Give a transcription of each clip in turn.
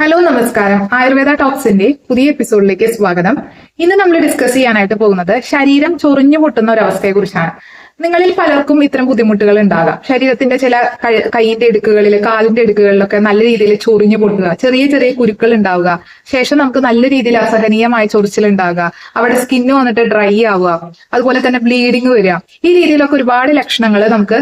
Hello നമസ്കാരം. ആയുർവേദ ടോക്സിന്റെ പുതിയ എപ്പിസോഡിലേക്ക് സ്വാഗതം. ഇന്ന് നമ്മൾ ഡിസ്കസ് ചെയ്യാനായിട്ട് പോകുന്നത് ശരീരം ചൊറിഞ്ഞു പൊട്ടുന്ന ഒരവസ്ഥയെ കുറിച്ചാണ് നിങ്ങളിൽ പലർക്കും ഇത്തരം ബുദ്ധിമുട്ടുകൾ ഉണ്ടാകാം. ശരീരത്തിന്റെ ചില കൈയിന്റെ ഇടുക്കുകളിൽ കാലിന്റെ ഇടുക്കുകളിലൊക്കെ നല്ല രീതിയിൽ ചൊറിഞ്ഞു പൊട്ടുക ചെറിയ ചെറിയ കുരുക്കൾ ഉണ്ടാവുക ശേഷം നമുക്ക് നല്ല രീതിയിൽ അസഹനീയമായ ചൊറിച്ചിൽ ഉണ്ടാകുക അവിടെ സ്കിന്ന് വന്നിട്ട് ഡ്രൈ ആവുക അതുപോലെ തന്നെ ബ്ലീഡിങ് വരിക. ഈ രീതിയിലൊക്കെ ഒരുപാട് ലക്ഷണങ്ങൾ നമുക്ക്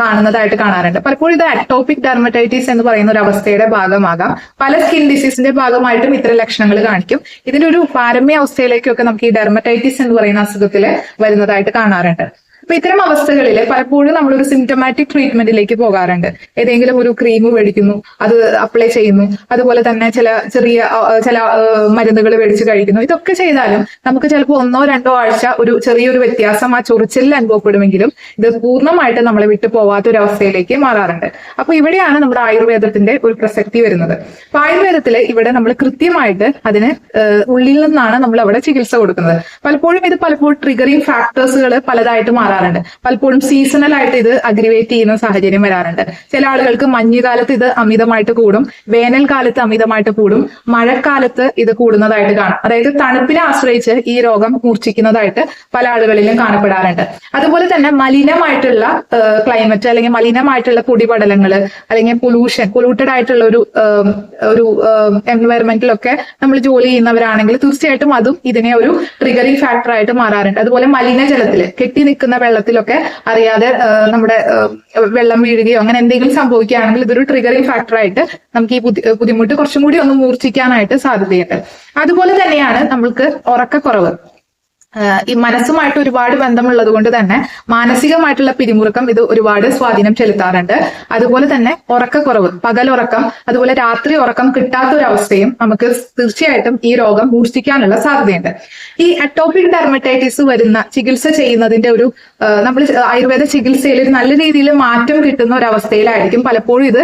കാണുന്നതായിട്ട് കാണാറുണ്ട്. പലപ്പോഴും ഇത് അറ്റോപിക് ഡെർമറ്റൈറ്റിസ് എന്ന് പറയുന്ന ഒരു അവസ്ഥയുടെ ഭാഗമാകാം. പല സ്കിൻ ഡിസീസിന്റെ ഭാഗമായിട്ടും ഇത്തരം ലക്ഷണങ്ങൾ കാണിക്കും. ഇതിന്റെ ഒരു പാരമ്യ അവസ്ഥയിലേക്കൊക്കെ നമുക്ക് ഈ ഡെർമറ്റൈറ്റിസ് എന്ന് പറയുന്ന അസുഖത്തിൽ വരുന്നതായിട്ട് കാണാറുണ്ട്. അപ്പൊ ഇത്തരം അവസ്ഥകളിൽ പലപ്പോഴും ഒരു സിംറ്റമാറ്റിക് ട്രീറ്റ്മെന്റിലേക്ക് പോകാറുണ്ട്. ഏതെങ്കിലും ഒരു ക്രീം മേടിക്കുന്നു അത് അപ്ലൈ ചെയ്യുന്നു അതുപോലെ തന്നെ ചില ചെറിയ ചില മരുന്നുകൾ മേടിച്ച് കഴിക്കുന്നു. ഇതൊക്കെ ചെയ്താലും നമുക്ക് ചിലപ്പോൾ ഒന്നോ രണ്ടോ ആഴ്ച ഒരു ചെറിയൊരു വ്യത്യാസം ആ ചൊറിച്ചിലിൽ അനുഭവപ്പെടുമെങ്കിലും ഇത് പൂർണമായിട്ട് നമ്മളെ വിട്ടു പോവാത്ത ഒരു അവസ്ഥയിലേക്ക് മാറാറുണ്ട്. അപ്പൊ ഇവിടെയാണ് നമ്മുടെ ആയുർവേദത്തിന്റെ ഒരു പ്രസക്തി വരുന്നത്. അപ്പൊ ആയുർവേദത്തിൽ ഇവിടെ നമ്മൾ കൃത്യമായിട്ട് അതിന് ഉള്ളിൽ നിന്നാണ് നമ്മൾ അവിടെ ചികിത്സ കൊടുക്കുന്നത്. പലപ്പോഴും ഇത് പലപ്പോഴും ട്രിഗറിങ് ഫാക്ടേഴ്സുകൾ പലതായിട്ട് മാറാറുണ്ട്. പലപ്പോഴും സീസണൽ ആയിട്ട് ഇത് അഗ്രിവേറ്റ് ചെയ്യുന്ന സാഹചര്യം വരാറുണ്ട്. ചില ആളുകൾക്ക് മഞ്ഞുകാലത്ത് ഇത് അമിതമായിട്ട് കൂടും വേനൽക്കാലത്ത് അമിതമായിട്ട് കൂടും മഴക്കാലത്ത് ഇത് കൂടുന്നതായിട്ട് കാണാം. അതായത് തണുപ്പിനെ ആശ്രയിച്ച് ഈ രോഗം മൂർച്ഛിക്കുന്നതായിട്ട് പല ആളുകളിലും കാണപ്പെടാറുണ്ട്. അതുപോലെ തന്നെ മലിനമായിട്ടുള്ള ക്ലൈമറ്റ് അല്ലെങ്കിൽ മലിനമായിട്ടുള്ള പൊടിപടലങ്ങൾ അല്ലെങ്കിൽ പൊല്യൂഷൻ പൊല്യൂട്ടഡ് ആയിട്ടുള്ള ഒരു ഒരു എൻവയറമെന്റിലൊക്കെ നമ്മൾ ജോലി ചെയ്യുന്നവരാണെങ്കിൽ തീർച്ചയായിട്ടും അതും ഇതിനെ ഒരു ട്രിഗറിംഗ് ഫാക്ടർ ആയിട്ട് മാറാറുണ്ട്. അതുപോലെ മലിനജലത്തിൽ കെട്ടി നിൽക്കുന്ന വെള്ളത്തിലൊക്കെ അറിയാതെ നമ്മുടെ വെള്ളം വീഴുകയോ അങ്ങനെ എന്തെങ്കിലും സംഭവിക്കുകയാണെങ്കിൽ ഇതൊരു ട്രിഗറിംഗ് ഫാക്ടറായിട്ട് നമുക്ക് ഈ ബുദ്ധി- ബുദ്ധിമുട്ട് കുറച്ചും കൂടി ഒന്ന് മൂർച്ഛിക്കാനായിട്ട് സാധ്യതയുണ്ട്. അതുപോലെ തന്നെയാണ് നമ്മൾക്ക് ഉറക്കക്കുറവ്. ഈ മനസ്സുമായിട്ട് ഒരുപാട് ബന്ധമുള്ളത് കൊണ്ട് തന്നെ മാനസികമായിട്ടുള്ള പിരിമുറുക്കം ഇത് ഒരുപാട് സ്വാധീനം ചെലുത്താറുണ്ട്. അതുപോലെ തന്നെ ഉറക്കക്കുറവ് പകലുറക്കം അതുപോലെ രാത്രി ഉറക്കം കിട്ടാത്ത ഒരു അവസ്ഥയും നമുക്ക് തീർച്ചയായിട്ടും ഈ രോഗം മൂർച്ഛിക്കാനുള്ള സാധ്യതയുണ്ട്. ഈ അറ്റോപിക് ഡെർമറ്റൈറ്റിസ് വരുന്ന ചികിത്സ ചെയ്യുന്നതിന്റെ ഒരു നമ്മൾ ആയുർവേദ ചികിത്സയിൽ ഒരു നല്ല രീതിയിൽ മാറ്റം കിട്ടുന്ന ഒരു പലപ്പോഴും ഇത്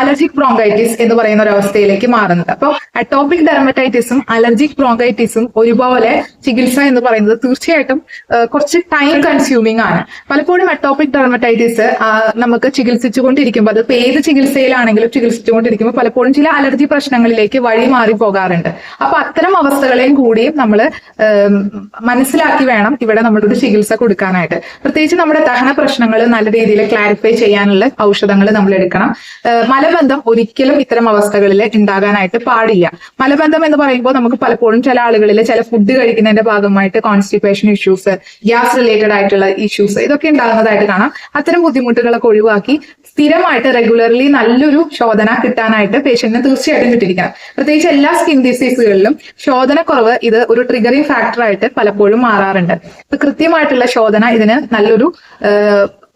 അലർജിക് ബ്രോങ്കൈറ്റിസ് എന്ന് പറയുന്ന ഒരു അവസ്ഥയിലേക്ക് മാറുന്നത് അപ്പോൾ അറ്റോപിക് ഡെർമറ്റൈറ്റിസും അലർജിക് ബ്രോങ്കൈറ്റിസും ഒരുപോലെ ചികിത്സ എന്ന് പറയുന്നത് തീർച്ചയായിട്ടും കുറച്ച് ടൈം കൺസ്യൂമിംഗ് ആണ്. പലപ്പോഴും അറ്റോപ്പിക് ഡെർമറ്റൈറ്റിസ് നമുക്ക് ചികിത്സിച്ചുകൊണ്ടിരിക്കുമ്പോൾ അത് ഏത് ചികിത്സയിലാണെങ്കിലും ചികിത്സിച്ചുകൊണ്ടിരിക്കുമ്പോൾ പലപ്പോഴും ചില അലർജി പ്രശ്നങ്ങളിലേക്ക് വഴി മാറി പോകാറുണ്ട്. അപ്പൊ അത്തരം അവസ്ഥകളെയും കൂടിയും നമ്മൾ മനസ്സിലാക്കി വേണം ഇവിടെ നമ്മളൊരു ചികിത്സ കൊടുക്കാനായിട്ട്. പ്രത്യേകിച്ച് നമ്മുടെ ദഹന പ്രശ്നങ്ങൾ നല്ല രീതിയിൽ ക്ലാരിഫൈ ചെയ്യാനുള്ള ഔഷധങ്ങൾ നമ്മൾ എടുക്കണം. മലബന്ധം ഒരിക്കലും ഇത്തരം അവസ്ഥകളിൽ ഉണ്ടാകാനായിട്ട് പാടില്ല. മലബന്ധം എന്ന് പറയുമ്പോൾ നമുക്ക് പലപ്പോഴും ചില ആളുകളിൽ ചില ഫുഡ് കഴിക്കുന്നതിന്റെ ഭാഗമായിട്ട് കോൺസ്റ്റിപ്പേഷൻ ഇഷ്യൂസ് ഗ്യാസ് റിലേറ്റഡ് ആയിട്ടുള്ള ഇഷ്യൂസ് ഇതൊക്കെ ഉണ്ടാകുന്നതായിട്ട് കാണാം. അത്തരം ബുദ്ധിമുട്ടുകളൊക്കെ ഒഴിവാക്കി സ്ഥിരമായിട്ട് റെഗുലർലി നല്ലൊരു ശോധന കിട്ടാനായിട്ട് പേഷ്യന്റിന് തീർച്ചയായിട്ടും കിട്ടിയിരിക്കണം. പ്രത്യേകിച്ച് എല്ലാ സ്കിൻ ഡിസീസുകളിലും ശോധനക്കുറവ് ഇത് ഒരു ട്രിഗറിംഗ് ഫാക്ടറായിട്ട് പലപ്പോഴും മാറാറുണ്ട്. അപ്പൊ കൃത്യമായിട്ടുള്ള ശോധന ഇതിന് നല്ലൊരു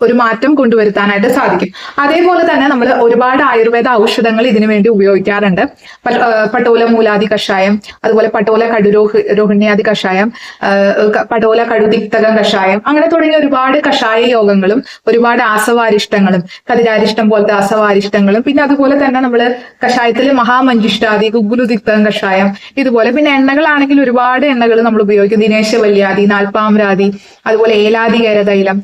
ഒരു മാറ്റം കൊണ്ടുവരുത്താനായിട്ട് സാധിക്കും. അതേപോലെ തന്നെ നമ്മൾ ഒരുപാട് ആയുർവേദ ഔഷധങ്ങൾ ഇതിനു വേണ്ടി ഉപയോഗിക്കാറുണ്ട്. പട്ടോല മൂലാദി കഷായം അതുപോലെ പട്ടോല കടുരോഹ രോഹിണ്യാദി കഷായം പടോല കടുതിക്തകം കഷായം അങ്ങനെ തുടങ്ങിയ ഒരുപാട് കഷായ യോഗങ്ങളും ഒരുപാട് ആസവാരിഷ്ടങ്ങളും കതിരാരിഷ്ടം പോലത്തെ ആസവാരിഷ്ടങ്ങളും പിന്നെ അതുപോലെ തന്നെ നമ്മൾ കഷായത്തിൽ മഹാമഞ്ചിഷ്ടാദി ഗുഗുലുതിക്തകം കഷായം ഇതുപോലെ പിന്നെ എണ്ണകളാണെങ്കിൽ ഒരുപാട് എണ്ണകൾ നമ്മൾ ഉപയോഗിക്കും. ദിനേശവല്യാദി നാൽപ്പാമരാദി അതുപോലെ ഏലാദി തൈലം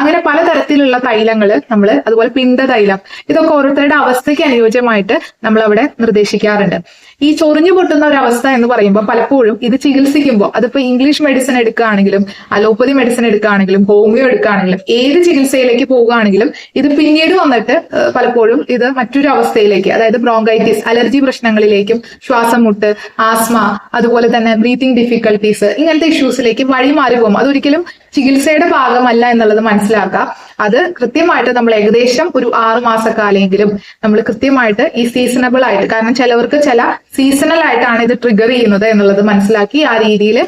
അങ്ങനെ പലതരത്തിലുള്ള തൈലങ്ങൾ നമ്മൾ അതുപോലെ പിണ്ട തൈലം. ഇതൊക്കെ ഓരോരുത്തരുടെ അവസ്ഥയ്ക്ക് അനുയോജ്യമായിട്ട് നമ്മൾ അവിടെ നിർദ്ദേശിക്കാറുണ്ട്. ഈ ചൊറിഞ്ഞു പൊട്ടുന്ന ഒരു അവസ്ഥ എന്ന് പറയുമ്പോൾ പലപ്പോഴും ഇത് ചികിത്സിക്കുമ്പോൾ അതിപ്പോ ഇംഗ്ലീഷ് മെഡിസിൻ എടുക്കുകയാണെങ്കിലും അലോപ്പതി മെഡിസിൻ എടുക്കുകയാണെങ്കിലും ഹോമിയോ എടുക്കുകയാണെങ്കിലും ഏത് ചികിത്സയിലേക്ക് പോവുകയാണെങ്കിലും ഇത് പിന്നീട് വന്നിട്ട് പലപ്പോഴും ഇത് മറ്റൊരു അവസ്ഥയിലേക്ക് അതായത് ബ്രോങ്കൈറ്റിസ് അലർജി പ്രശ്നങ്ങളിലേക്കും ശ്വാസം മുട്ട് ആസ്മ അതുപോലെ തന്നെ ബ്രീത്തിങ് ഡിഫിക്കൽട്ടീസ് ഇങ്ങനത്തെ ഇഷ്യൂസിലേക്ക് വഴി മാറി പോകും. അതൊരിക്കലും ചികിത്സയുടെ ഭാഗമല്ല എന്നുള്ളത് മനസ്സിലാക്കുക അത് കൃത്യമായിട്ട് നമ്മൾ ഏകദേശം ഒരു ആറ് മാസക്കാലെങ്കിലും നമ്മൾ കൃത്യമായിട്ട് ഈ സീസണബിൾ ആയിട്ട് കാരണം ചിലവർക്ക് ചില സീസണൽ ആയിട്ടാണ് ഇത് ട്രിഗർ ചെയ്യുന്നത് എന്നുള്ളത് മനസ്സിലാക്കി ആ രീതിയിൽ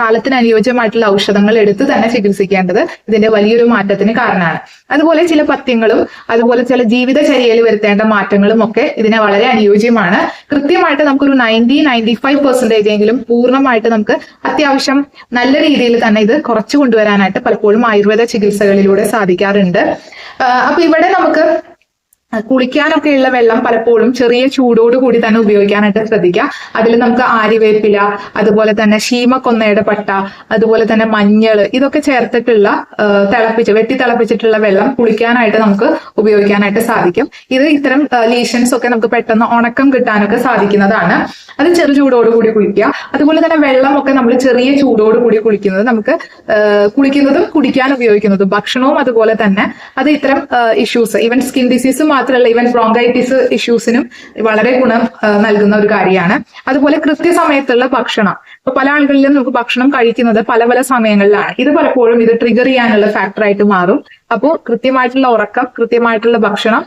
കാലത്തിന് അനുയോജ്യമായിട്ടുള്ള ഔഷധങ്ങൾ എടുത്ത് തന്നെ ചികിത്സിക്കേണ്ടത് ഇതിന്റെ വലിയൊരു മാറ്റത്തിന് കാരണമാണ്. അതുപോലെ ചില പഥ്യങ്ങളും അതുപോലെ ചില ജീവിതചര്യയിൽ വരുത്തേണ്ട മാറ്റങ്ങളും ഒക്കെ ഇതിനെ വളരെ അനുയോജ്യമാണ്. കൃത്യമായിട്ട് നമുക്കൊരു നയന്റി നയന്റി ഫൈവ് പെർസെന്റേജ് എങ്കിലും പൂർണമായിട്ട് നമുക്ക് അത്യാവശ്യം നല്ല രീതിയിൽ തന്നെ ഇത് കുറച്ചു കൊണ്ടുവരാനായിട്ട് പലപ്പോഴും ആയുർവേദ ചികിത്സകളിലൂടെ സാധിക്കാറുണ്ട്. അപ്പൊ ഇവിടെ നമുക്ക് കുളിക്കാനൊക്കെയുള്ള വെള്ളം പലപ്പോഴും ചെറിയ ചൂടോട് കൂടി തന്നെ ഉപയോഗിക്കാനായിട്ട് ശ്രദ്ധിക്കുക. അതിൽ നമുക്ക് ആര്യവേപ്പില അതുപോലെ തന്നെ ശീമക്കൊന്നയുടെ പട്ട അതുപോലെ തന്നെ മഞ്ഞൾ ഇതൊക്കെ ചേർത്തിട്ടുള്ള തിളപ്പിച്ച് വെട്ടി തിളപ്പിച്ചിട്ടുള്ള വെള്ളം കുളിക്കാനായിട്ട് നമുക്ക് ഉപയോഗിക്കാനായിട്ട് സാധിക്കും. ഇത് ഇത്തരം ലീഷൻസ് ഒക്കെ നമുക്ക് പെട്ടെന്ന് ഉണക്കം കിട്ടാനൊക്കെ സാധിക്കുന്നതാണ്. അത് ചെറു ചൂടോട് കൂടി കുളിക്കുക. അതുപോലെ തന്നെ വെള്ളം ഒക്കെ നമ്മൾ ചെറിയ ചൂടോട് കൂടി കുളിക്കുന്നത് നമുക്ക് കുളിക്കുന്നതും കുടിക്കാൻ ഉപയോഗിക്കുന്നതും ഭക്ഷണവും അതുപോലെ തന്നെ. അത് ഇത്തരം ഇഷ്യൂസ് ഈവൻ സ്കിൻ ഡിസീസ് മാത്രമല്ല ഈവൻ ബ്രോങ്കൈറ്റിസ് ഇഷ്യൂസിനും വളരെ ഗുണം നൽകുന്ന ഒരു കാര്യമാണ്. അതുപോലെ കൃത്യസമയത്തുള്ള ഭക്ഷണം. ഇപ്പൊ പല ആളുകളിലും നമുക്ക് ഭക്ഷണം കഴിക്കുന്നത് പല പല സമയങ്ങളിലാണ്. ഇത് പലപ്പോഴും ഇത് ട്രിഗർ ചെയ്യാനുള്ള ഫാക്ടറായിട്ട് മാറും. അപ്പോൾ കൃത്യമായിട്ടുള്ള ഉറക്കം കൃത്യമായിട്ടുള്ള ഭക്ഷണം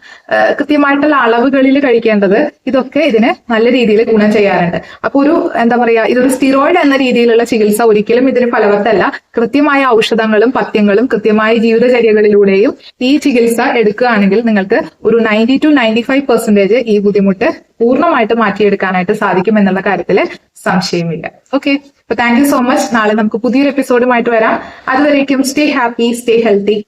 കൃത്യമായിട്ടുള്ള അളവുകളിൽ കഴിക്കേണ്ടത് ഇതൊക്കെ ഇതിന് നല്ല രീതിയിൽ ഗുണം ചെയ്യാറുണ്ട്. അപ്പൊ ഒരു എന്താ പറയാ ഇതൊരു സ്റ്റിറോയിഡ് എന്ന രീതിയിലുള്ള ചികിത്സ ഒരിക്കലും ഇതിന് ഫലവത്തല്ല. കൃത്യമായ ഔഷധങ്ങളും പഥ്യങ്ങളും കൃത്യമായ ജീവിതചര്യകളിലൂടെയും ഈ ചികിത്സ എടുക്കുകയാണെങ്കിൽ നിങ്ങൾക്ക് ഒരു ninety two ninety five percentage ഈ ബുദ്ധിമുട്ട് പൂർണമായിട്ട് മാറ്റിയെടുക്കാനായിട്ട് സാധിക്കും എന്നുള്ള കാര്യത്തിൽ സംശയമില്ല. ഓക്കെ അപ്പൊ താങ്ക് യു സോ മച്ച് നാളെ നമുക്ക് പുതിയൊരു എപ്പിസോഡുമായിട്ട് വരാം. അതുവരേക്കും സ്റ്റേ ഹാപ്പി സ്റ്റേ ഹെൽത്തി